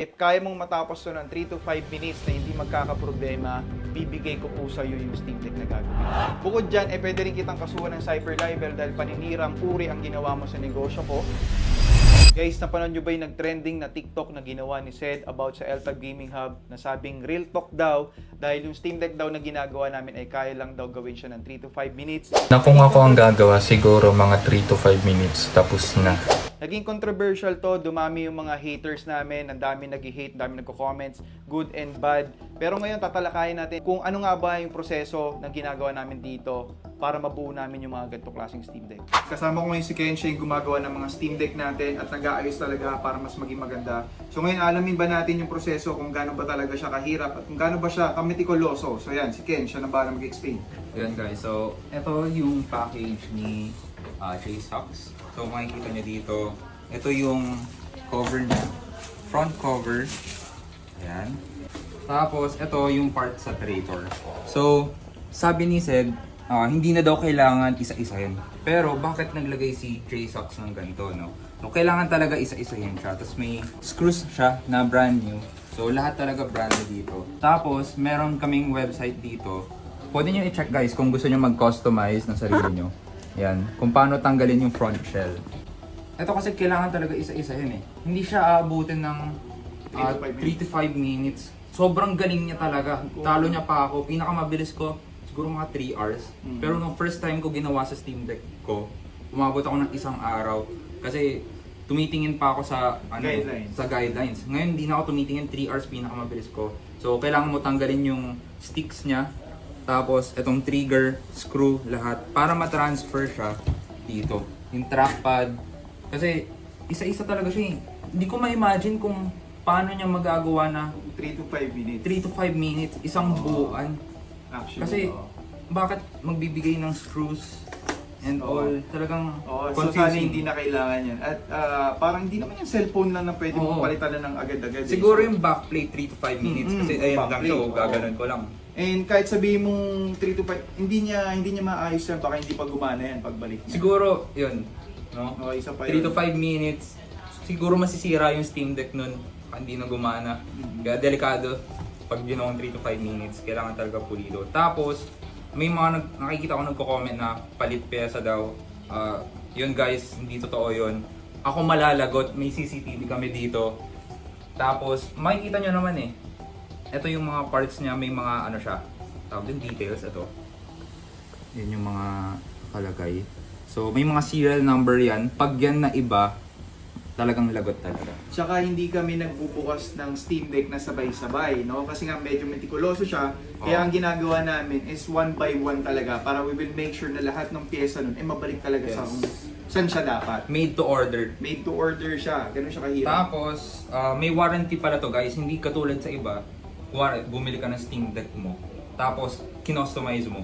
If kaya mong matapos to ng 3 to 5 minutes na hindi magkakaproblema, bibigay ko po sa iyo yung Steam Deck na gagawin. Bukod dyan, eh, pwede rin kitang kasuhan ng cyber libel dahil paninirang uri ang ginawa mo sa negosyo ko. Guys, napanood nyo ba yung nag-trending na TikTok na ginawa ni Sed about sa Eltag Gaming Hub na sabing real talk daw dahil yung Steam Deck daw na ginagawa namin ay kaya lang daw gawin siya ng 3 to 5 minutes. Na kung ako ang gagawa, siguro mga 3 to 5 minutes, tapos na. Naging controversial to, dumami yung mga haters namin, ang dami nag-hate, dami nagko-comments, good and bad. Pero ngayon tatalakayin natin kung ano nga ba yung proseso na ginagawa namin dito para mabuo namin yung mga ganito klaseng Steam Deck. Kasama ko ngayon si Ken, siya yung gumagawa ng mga Steam Deck natin at nag-aayos talaga para mas maging maganda. So ngayon alamin ba natin yung proseso kung gaano ba talaga siya kahirap at kung gaano ba siya kametikuloso. So yan, si Ken, siya na ba mag-explain. Yun guys, so ito yung package ni uh, Hawks. So makikita nyo dito, ito yung cover niya. Front cover. Ayan. Tapos ito yung part sa traitor. So sabi ni Sed, ah, hindi na daw kailangan isa-isahin. Pero bakit naglagay si Hawks ng ganito, no? No, kailangan talaga isa-isahin siya. Tapos may screws siya na brand new. So lahat talaga brand new dito. Tapos meron kaming website dito Pwede nyo i-check guys kung gusto nyo mag-customize ng sarili nyo. Yan. Kung paano tanggalin yung front shell. Ito kasi kailangan talaga isa-isa yun eh. Hindi siya aabutin ng Three to five 3 to 5 minutes. Sobrang galing niya talaga. Talo niya pa ako. Pinakamabilis ko, siguro mga 3 hours. Mm. Pero nung first time ko ginawa sa Steam Deck ko, umabot ako ng isang araw. Kasi tumitingin pa ako sa ano, Guidelines. sa guidelines. Ngayon hindi na ako tumitingin 3 hours pinakamabilis ko. So kailangan mo tanggalin yung sticks niya tapos, itong trigger, screw, lahat. Para ma-transfer siya dito. Yung trackpad. Kasi, isa-isa talaga siya eh. Hindi ko ma-imagine kung paano niya magagawa na 3 to 5 minutes. 3 to 5 minutes, isang buuan. Actually, Kasi, oo. bakit magbibigay ng screws and Oo. all? Talagang Oo, so sana hindi na kailangan yan. At ah, parang hindi naman yung cellphone lang na pwede mong Oo. palitan na ng agad-agad. eh. Siguro yung backplate 3 to 5 minutes. Mm-mm, Kasi ayun lang backplate, siya, oh, oo. gaganon ko lang. And kahit sabihin mong 3 to 5, hindi niya hindi niya maayos yan. Baka hindi pa gumana yan pagbalik niya. Siguro, yun. No? Okay, isa pa 3 yun. to 5 minutes, siguro masisira yung Steam Deck nun. Hindi na gumana. Mhm. Kaya delikado. Pag ginawang 3 to 5 minutes, kailangan talaga pulido. Tapos, may mga nag, nakikita ko nagko-comment na palit pyesa daw. Ah, yun guys, hindi totoo yun. Ako malalagot, may CCTV kami dito. Tapos, makikita nyo naman eh. Ito yung mga parts niya, may mga ano siya. Tawag din details, ito. Yan yung mga nakalagay. So, may mga serial number yan. Pag yan na iba, talagang lagot talaga. Tsaka hindi kami nagbubukas ng Steam Deck na sabay-sabay, no? Kasi nga medyo metikuloso siya. Kaya Oo. ang ginagawa namin is one by one talaga para we will make sure na lahat ng pyesa nun ay mabalik talaga sa Yes. kung saan siya dapat. Made to order. Made to order siya. Ganun siya kahirap. Tapos, ah, may warranty pala to guys. Hindi katulad sa iba. War bumili ka ng Steam Deck mo. Tapos, kinostomize mo.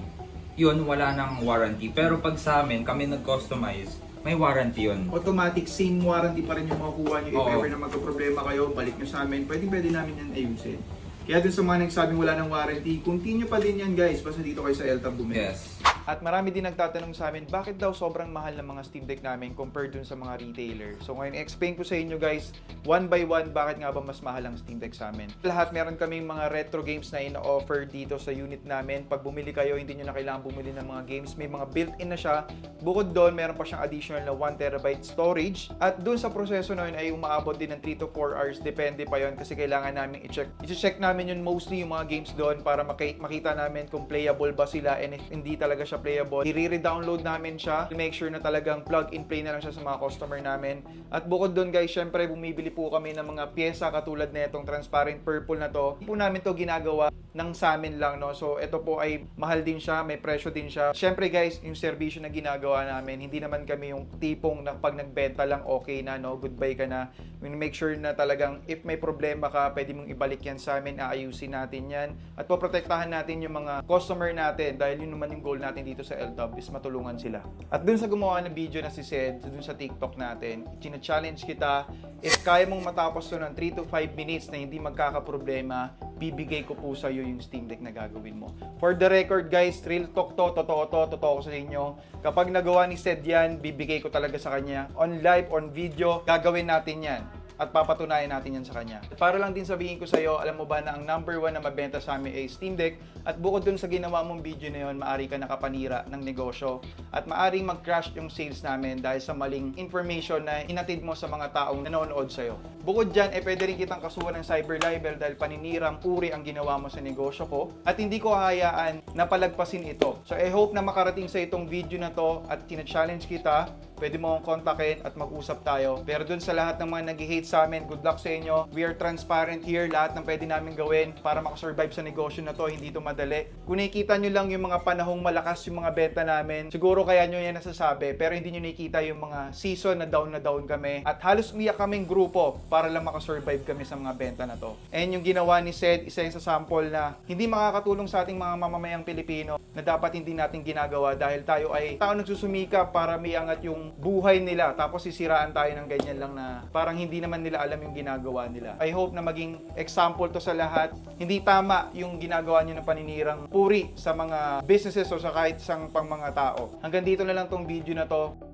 Yun, wala nang warranty. Pero pag sa amin, kami nag-customize, may warranty yun. automatic same warranty pa rin yung makukuha nyo if Oo. ever na magka-problema kayo, balik nyo sa amin, pwede pwede namin yan ayusin. Kaya dun sa mga nagsabing wala ng warranty, continue pa din yan guys, basta dito kayo sa Eltab bumili. Yes. At marami din nagtatanong sa amin, bakit daw sobrang mahal ng mga Steam Deck namin compared dun sa mga retailer? So ngayon, explain ko sa inyo guys, one by one, bakit nga ba mas mahal ang Steam Deck sa amin. Lahat meron kaming mga retro games na ina-offer dito sa unit namin. Pag bumili kayo, hindi nyo na kailangan bumili ng mga games. May mga built-in na siya. Bukod doon, meron pa siyang additional na 1TB storage. At dun sa proseso na yun ay umaabot din ng 3 to 4 hours. Depende pa yon kasi kailangan namin i-check. I-check namin yun mostly yung mga games doon para maki- makita namin kung playable ba sila and if hindi talaga siya playable, i-re-download namin siya to make sure na talagang plug and play na lang siya sa mga customer namin. At bukod doon guys, syempre bumibili po kami ng mga pyesa katulad na itong transparent purple na to. Hindi po namin to ginagawa ng sa amin lang no. So ito po ay mahal din siya, may presyo din siya. Syempre guys, yung serbisyo na ginagawa namin, hindi naman kami yung tipong na pag nagbenta lang okay na no, goodbye ka na. We make sure na talagang if may problema ka, pwede mong ibalik yan sa amin, aayusin natin yan at poprotektahan natin yung mga customer natin dahil yun naman yung goal natin dito sa LTOP is matulungan sila. At dun sa gumawa ng video na si Sed, dun sa TikTok natin, china-challenge kita, if kaya mong matapos to ng 3 to 5 minutes na hindi magkakaproblema, bibigay ko po sa iyo yung Steam Deck na gagawin mo. For the record guys, real talk to, totoo to, totoo ko sa inyo. Kapag nagawa ni Sed yan, bibigay ko talaga sa kanya. On live, on video, gagawin natin yan. At papatunayan natin yan sa kanya. Para lang din sabihin ko sa iyo, alam mo ba na ang number one na mabenta sa amin ay Steam Deck at bukod dun sa ginawa mong video na yon, maari ka nakapanira ng negosyo at maaring mag-crash yung sales namin dahil sa maling information na inatid mo sa mga taong nanonood sa'yo. Bukod dyan, eh pwede rin kitang kasuhan ng cyber libel dahil paninirang uri ang ginawa mo sa negosyo ko at hindi ko hahayaan na palagpasin ito. So I hope na makarating sa itong video na to at tina-challenge kita pwede mo akong kontakin at mag-usap tayo. Pero dun sa lahat ng mga nag-hate sa amin, good luck sa inyo. We are transparent here. Lahat ng pwede namin gawin para makasurvive sa negosyo na to. Hindi to madali. Kung nakikita nyo lang yung mga panahong malakas yung mga benta namin, siguro kaya nyo yan nasasabi. Pero hindi nyo nakikita yung mga season na down na down kami. At halos umiyak kaming grupo para lang makasurvive kami sa mga benta na to. And yung ginawa ni Sed, isa yun sa sample na hindi makakatulong sa ating mga mamamayang Pilipino na dapat hindi natin ginagawa dahil tayo ay tao nagsusumika para miangat yung buhay nila tapos sisiraan tayo ng ganyan lang na parang hindi naman nila alam yung ginagawa nila. I hope na maging example to sa lahat. Hindi tama yung ginagawa nyo na paninirang puri sa mga businesses o sa kahit isang pang mga tao. Hanggang dito na lang tong video na to.